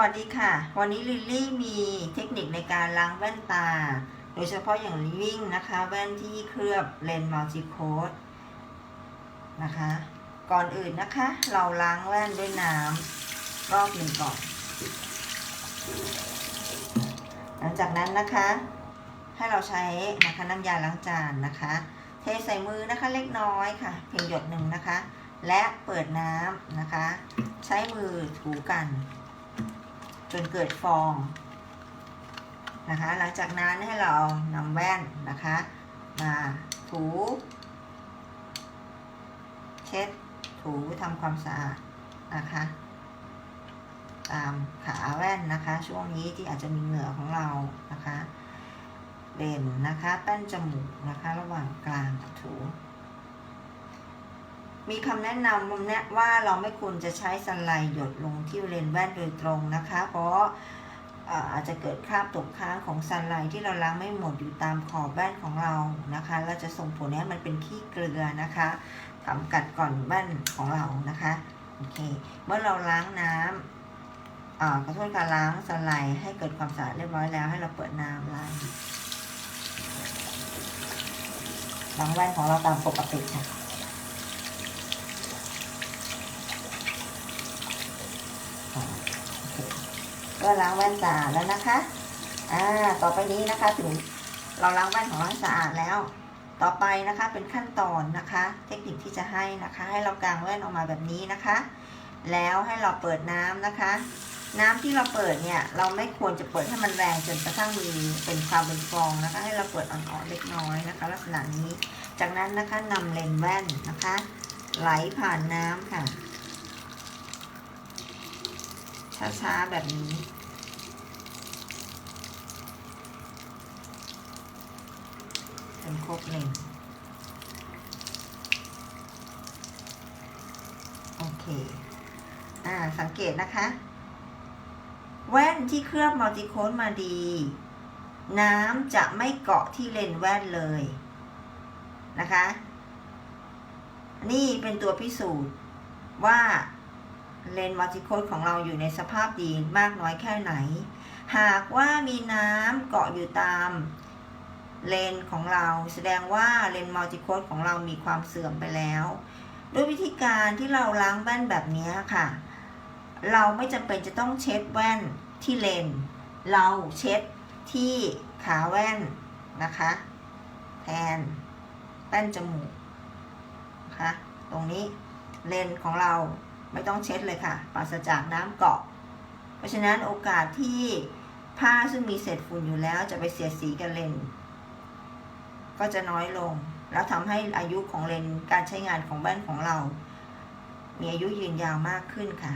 วัสดีค่ะ วันนี้ลิลลี่มีเทคนิคในการล้างแว่นตา โดยเฉพาะอย่างยิ่งนะคะ แว่นที่เคลือบเลนส์มัลติโคดนะคะ ก่อนอื่นนะคะ เราล้างแว่นด้วยน้ำรอบหนึ่งก่อน หลังจากนั้นนะคะ ให้เราใช้นะคะน้ำยาล้างจานนะคะ เทใส่มือนะคะเล็กน้อยค่ะ เพียงหยดหนึ่งนะคะ และเปิดน้ำนะคะ ใช้มือถูกัน จนเกิดฟองนะคะ หลังจากนั้นให้เรานำแว่นนะคะ มาถู เช็ดถูทำความสะอาดนะคะ ตามขาแว่นนะคะ ช่วงนี้ที่อาจจะมีเหงื่อของเรานะคะเด่นนะคะแป้นจมูกนะคะ ระหว่างกลางกับถู มีคำแนะนำแนะว่าเราไม่ควรจะใช้สไลด์หยดลงที่เลนส์แว่นโดยตรงนะคะ เพราะอาจจะเกิดคราบตกค้างของสไลด์ที่เราล้างไม่หมดอยู่ตามขอบแว่นของเรานะคะแล้วจะส่งผลให้มันเป็นขี้เกลือนะคะทำกัดก่อนแว่นของเรานะคะโอเคเมื่อเราล้างน้ำอ่าขอโทษค่ะล้างสไลด์ให้เกิดความสะอาดเรียบร้อยแล้วให้เราเปิดน้ำล้างล้างแว่นของเราตามปกติค่ะ ก็ล้างแว่นสะอาดแล้วนะคะ อ่า ต่อไปนี้นะคะถึงเราล้างแว่นของเราสะอาดแล้ว ต่อไปนะคะเป็นขั้นตอนนะคะ เทคนิคที่จะให้นะคะ ให้เรากางแว่นออกมาแบบนี้นะคะ แล้วให้เราเปิดน้ำนะคะ น้ำที่เราเปิดเนี่ยเราไม่ควรจะเปิดให้มันแรงจนกระทั่งมีเป็นความเป็นฟองนะคะ ให้เราเปิดอ่อนๆเล็กน้อยนะคะ ลักษณะนี้ จากนั้นนะคะนำเลนส์แว่นนะคะ ไหลผ่านน้ำค่ะ ช้าๆ แบบนี้เป็นครบเลนโอเค อ่า สังเกตนะคะ แว่นที่เคลือบมัลติโค้ดมาดี น้ำจะไม่เกาะที่เลนแว่นเลยนะคะ นี่เป็นตัวพิสูจน์ว่า เลนส์มัลติโคดของเราอยู่ในสภาพดีมากน้อยแค่ไหน หากว่ามีน้ำเกาะอยู่ตามเลนของเรา แสดงว่าเลนมัลติโคดของเรามีความเสื่อมไปแล้ว ด้วยวิธีการที่เราล้างแว่นแบบนี้ค่ะ เราไม่จำเป็นจะต้องเช็ดแว่นที่เลน เราเช็ดที่ขาแว่นนะคะ แทนแป้นจมูกนะคะตรงนี้เลนของเรา ไม่ต้องเช็ดเลยค่ะปราศจากน้ำเกาะ เพราะฉะนั้นโอกาสที่ผ้าซึ่งมีเศษฝุ่นอยู่แล้วจะไปเสียดสีกับเลนก็จะน้อยลง แล้วทำให้อายุของเลนการใช้งานของแว่นของเรา มีอายุยืนยาวมากขึ้นค่ะ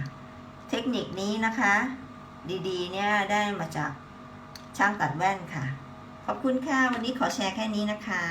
เทคนิคนี้นะคะ ดีๆ เนี่ยได้มาจากช่างตัดแว่นค่ะ ขอบคุณค่ะ วันนี้ขอแชร์แค่นี้นะคะ